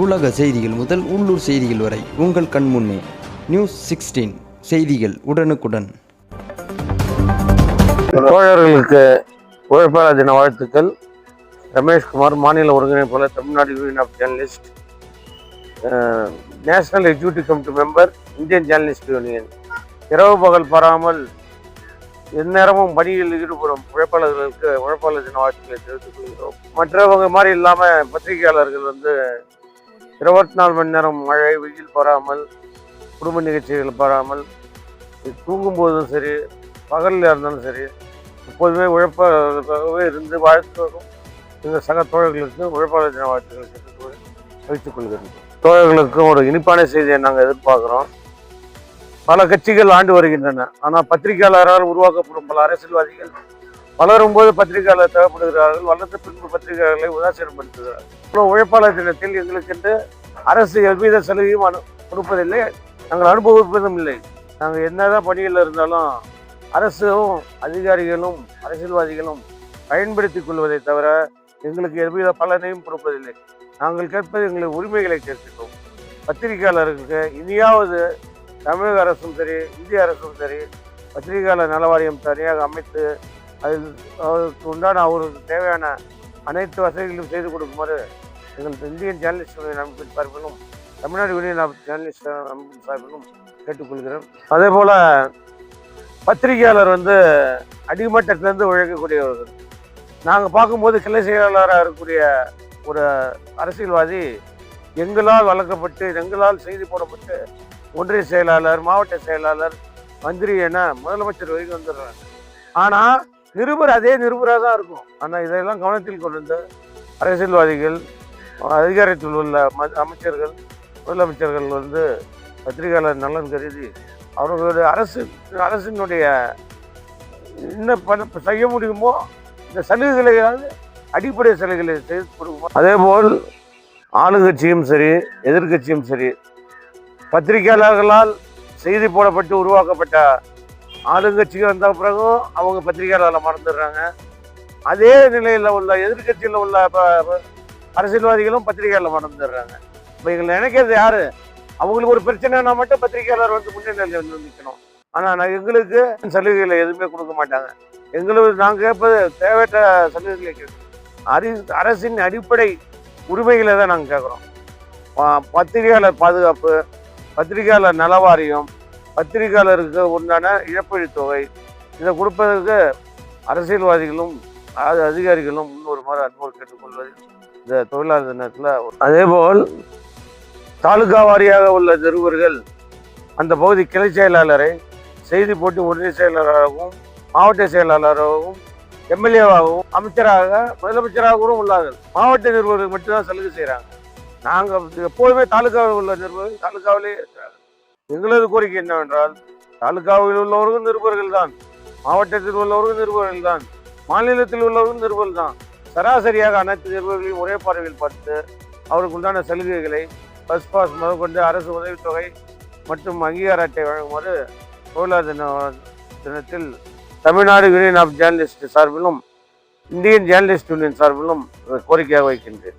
உலக செய்திகள் முதல் உள்ளூர் செய்திகள் வரை உங்கள் கண் முன்னே. நியூஸ் சிக்ஸ்டீன் செய்திகள் உடனுக்குடன். தோழர்களுக்கு உழைப்பாளர் தின வாழ்த்துக்கள் ரமேஷ்குமார் மாநில ஒருங்கிணைப்பாளர் Tamil Nadu union of journalist national executive committee member Indian journalist union இரவு பகல் பாராமல் எந்நேரமும் பணியில் ஈடுபடும் உழைப்பாளர்களுக்கு உழைப்பாளர் தின வாழ்த்துக்களை தெரிவித்துக் கொள்கிறோம். மற்றவங்க மாதிரி இல்லாமல் பத்திரிகையாளர்கள் வந்து இருபத்தி நாலு மணி நேரம் மழை வெயில் பராமல் குடும்ப நிகழ்ச்சிகள் பாராமல் தூங்கும்போதும் சரி பகலில் இருந்தாலும் சரி எப்போதுமே உழைப்பாளர்களுக்காகவே இருந்து வாழ்த்து வரும். இந்த சக தோழர்களுக்கு உழைப்பாளர் தின வாழ்த்துக்களை தெரிவித்துக் வைத்துக் கொள்கிறேன். தோழர்களுக்கும் ஒரு இனிப்பான செய்தியை நாங்கள் எதிர்பார்க்குறோம். பல கட்சிகள் ஆண்டு வருகின்றன. ஆனால் பத்திரிகையாளரால் உருவாக்கப்படும் பல அரசியல்வாதிகள் வளரும் போது பத்திரிகையாளர் தேவைப்படுகிறார்கள் வளர்ந்த பின்பு பத்திரிகையாளர்களை உதாசீனப்படுத்துகிறார்கள் உழைப்பாளர் தினத்தில் எங்களுக்கென்று அரசு எவ்வித சலுகையும் அனு கொடுப்பதில்லை. நாங்கள் அனுபவிப்பதும் இல்லை. நாங்கள் என்னதான் பணியில் இருந்தாலும் அரசும் அதிகாரிகளும் அரசியல்வாதிகளும் பயன்படுத்திக் கொள்வதை தவிர எங்களுக்கு எவ்வித பலனையும் கொடுப்பதில்லை. நாங்கள் கேட்பது எங்களுக்கு உரிமைகளை கேட்கிறோம் பத்திரிகையாளர்களுக்கு இனியாவது தமிழக அரசும் சரி இந்திய அரசும் சரி பத்திரிகையாளர் நல வாரியம் தனியாக அமைத்து அது அவருக்கு உண்டான அவருக்கு தேவையான அனைத்து வசதிகளும் செய்து கொடுக்குமாறு எங்கள் இந்தியன் ஜேர்னலிஸ்ட் யூனியன் அமைப்பின் சார்பிலும் தமிழ்நாடு யூனியன் ஆஃப் ஜேர்னலிஸ்ட் அமைப்பின் சார்பிலும் கேட்டுக்கொள்கிறேன். அதே போல் பத்திரிகையாளர் வந்து அடிமட்டத்திலேருந்து உழைக்கக்கூடியவர்கள் நாங்கள் பார்க்கும்போது கிளை செயலாளராக இருக்கக்கூடிய ஒரு அரசியல்வாதி எங்களால் வளர்க்கப்பட்டு எங்களால் செய்தி போடப்பட்டு ஒன்றிய செயலாளர் மாவட்ட செயலாளர் மந்திரி என முதலமைச்சர் வரைக்கும் வந்துடுறாங்க ஆனால் நிருபர் அதே நிருபராக தான் இருக்கும். ஆனால் இதையெல்லாம் கவனத்தில் கொண்டு வந்து அரசியல்வாதிகள் அதிகாரத்தில் உள்ள ம- அமைச்சர்கள் முதலமைச்சர்கள் வந்து பத்திரிகையாளர் நலன் கருதி அவர்களுடைய அரசு அரசினுடைய என்ன பண்ண செய்ய முடியுமோ இந்த சலுகைகளையாவது அடிப்படை சலுகைகளை செய்து கொடுக்குமோ அதே போல் ஆளுங்கட்சியும் சரி எதிர்க்கட்சியும் சரி பத்திரிகையாளர்களால் செய்தி போடப்பட்டு உருவாக்கப்பட்ட ஆளுங்கட்சிக்கு வந்த பிறகும் அவங்க பத்திரிகையாளர்களை மறந்துடுறாங்க. அதே நிலையில் உள்ள எதிர்க்கட்சியில் உள்ள ப- அரசியல்வாதிகளும் பத்திரிகையாளர் மறந்துடுறாங்க. இப்போ எங்களை நினைக்கிறது யாரு? அவங்களுக்கு ஒரு பிரச்சனைனா மட்டும் பத்திரிகையாளர் வந்து முன்னணியில் வந்து நிற்கணும் ஆனால் நான் எங்களுக்கு சலுகைகளை எதுவுமே கொடுக்க மாட்டாங்க. எங்களுக்கு நாங்கள் கேட்பது தேவையற்ற சலுகைகளை கேட்குறோம் அரி அரசின் அடிப்படை உரிமைகளை தான் நாங்கள் கேட்குறோம். பத்திரிகையாளர் பாதுகாப்பு பத்திரிகையாளர் நலவாரியம் பத்திரிகையாளருக்கு உண்டான இழப்பீடு தொகை. இதை கொடுப்பதற்கு அரசியல்வாதிகளும் அது அதிகாரிகளும் இன்னொரு மாதிரி அன்போடு கேட்டுக்கொள்வது இந்த தொழிலாளர் தினத்தில். அதேபோல் தாலுகா வாரியாக உள்ள நிருபர்கள் அந்த பகுதி கிளை செயலாளரை செய்தி போட்டி ஒன்றிய செயலாளராகவும் மாவட்ட செயலாளராகவும் எம்எல்ஏவாகவும் அமைச்சராக முதலமைச்சராகவும் உள்ளார்கள். மாவட்ட நிர்வாகிகள் மட்டும்தான் சலுகை செய்கிறாங்க நாங்கள் எப்போதுமே தாலுகாவில் உள்ள நிர்வாகிகள் தாலுகாவிலே இருக்கிறார்கள் எங்களது கோரிக்கை என்னவென்றால் தாலுகாவில் உள்ளவர்கள் நிருபர்கள் தான் மாவட்டத்தில் உள்ளவர்கள் நிருபர்கள் தான் மாநிலத்தில் உள்ளவர்கள் நிருபர்கள் தான். சராசரியாக அனைத்து நிருபர்களையும் ஒரே பார்வையில் பார்த்து அவருக்கு உண்டான சலுகைகளை பஸ் பாஸ் முதற்கொண்டு அரசு உதவித்தொகை மற்றும் அங்கீகார அட்டை வழங்குமாறு தொழிலாளர் தின தினத்தில் தமிழ்நாடு யூனியன் ஆஃப் ஜேர்னலிஸ்ட் சார்பிலும் இந்தியன் ஜேர்னலிஸ்ட் யூனியன் சார்பிலும் கோரிக்கையாக வைக்கின்றேன்.